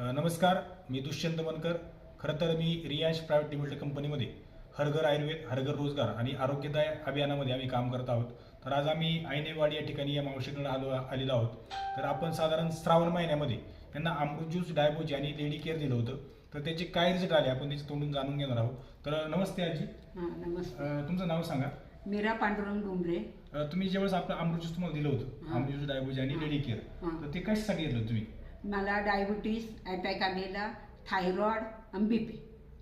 नमस्कार मी दुष्यंत मनकर खरं तर मी रियांश प्रायव्हेट लिमिटेड कंपनीमध्ये हरघर आयुर्वेद हरघर रोजगार आणि आरोग्यदाय अभियानामध्ये आम्ही काम करत आहोत. तर आज आम्ही आयनेवाडी या ठिकाणी या मावशीकडे आलो आलेलो आहोत. तर आपण साधारण श्रावण महिन्यामध्ये त्यांना अमृत ज्यूस डायबोजी आणि लेडी केअर दिलं होतं. तर त्याचे काय रिझल्ट आले आपण त्याचे तोंडून जाणून घेणार आहोत. तर नमस्ते आजी. हां अ, तुमचं नाव सांगा. मीरा पांडुरंग डुंबरे तुम्ही ज्यावेळेस आपलं अमृत ज्यूस तुम्हाला दिलं होतं. अमृत ज्यूस डायबोजी आणि. Lady care. तर ते कशासाठी घेतलं तुम्ही? मला डायबिटीस अटॅक आलेला थायरॉइड आणि बी पी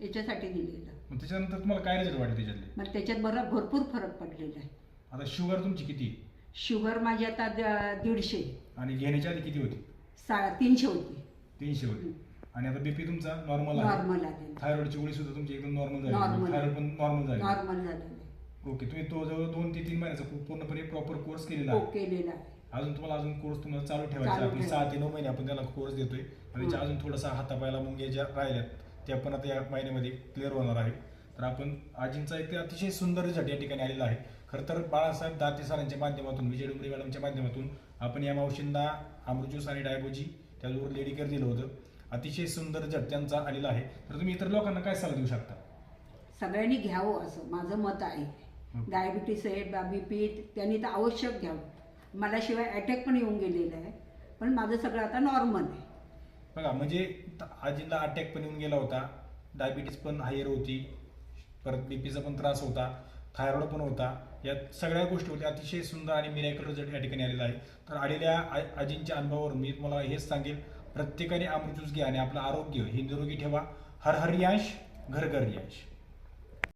याच्यासाठी दिलेलं. मग त्याच्यानंतर तुम्हाला काय रिझल्ट वाटले त्याच्यातले? मग त्याच्यात बरं भरपूर फरक पडलेला आहे. आता शुगर तुमची किती? शुगर माझी आता द- दीडशे. आणि घेण्याच्या आधी किती होती? सा तीनशे होती. तीनशे होती. आणि आता बीपी तुमचा नॉर्मल आहे नॉर्मल आलेलं थायरॉइडची गोळी सुद्धा तुमची एकदम नॉर्मल Normal. झाली थायरॉइड पण नॉर्मल झाली. नॉर्मल झालेलं आहे. ओके तुम्ही तो जवळ दोन ते तीन महिन्याचा पू- पूर्णपणे प्रॉपर कोर्स केलेला हो केलेला आहे. अजून तुम्हाला अजून कोर्स तुम्हाला चालू ठेवायचा आपण. सहा ते नऊ महिने आपण त्याला कोर्स देतोय. आणि त्याच्या अजून थोडासा हातापायला मुंग्या ज्या राहिल्यात त्या पण आता या महिन्यामध्ये क्लिअर होणार आहे. तर आपण आजींचा एक अतिशय सुंदर रिझल्ट या ठिकाणी आलेला आहे. खरं तर बाळासाहेब दाते सरांच्या माध्यमातून विजय डुंबरे मॅडमच्या माध्यमातून आपण या मावशींना अमृत ज्यूस आणि डायबोजी त्याचबरोबर लेडी केअर दिलं होतं. अतिशय सुंदर रिझल्ट त्यांचा आलेला आहे. तर तुम्ही इतर लोकांना काय सल्ला देऊ शकता? सगळ्यांनी घ्यावं असं. माझं मत आहे. डायबिटीस आहे बी पी त्यांनी तर आवश्यक घ्यावं. मला शिवाय अटॅक पण येऊन गेलेला आहे. पण माझं सगळं आता नॉर्मल आहे. बघा म्हणजे त- अटॅक पण येऊन गेला होता. डायबिटीस पण हायर होती. परत बीपीचा पण त्रास होता. थायरॉइड पण होता. या सगळ्या गोष्टी होत्या. अतिशय सुंदर आणि मिरॅकल रिझल्ट या ठिकाणी आलेला आहे. तर आलेल्या आजींच्या अनुभवावरून मी तुम्हाला हेच सांगेल. प्रत्येकाने अमृत ज्यूस घ्या आणि आपलं आरोग्य हे निरोगी ठेवा. हर हर यश घर घर यश.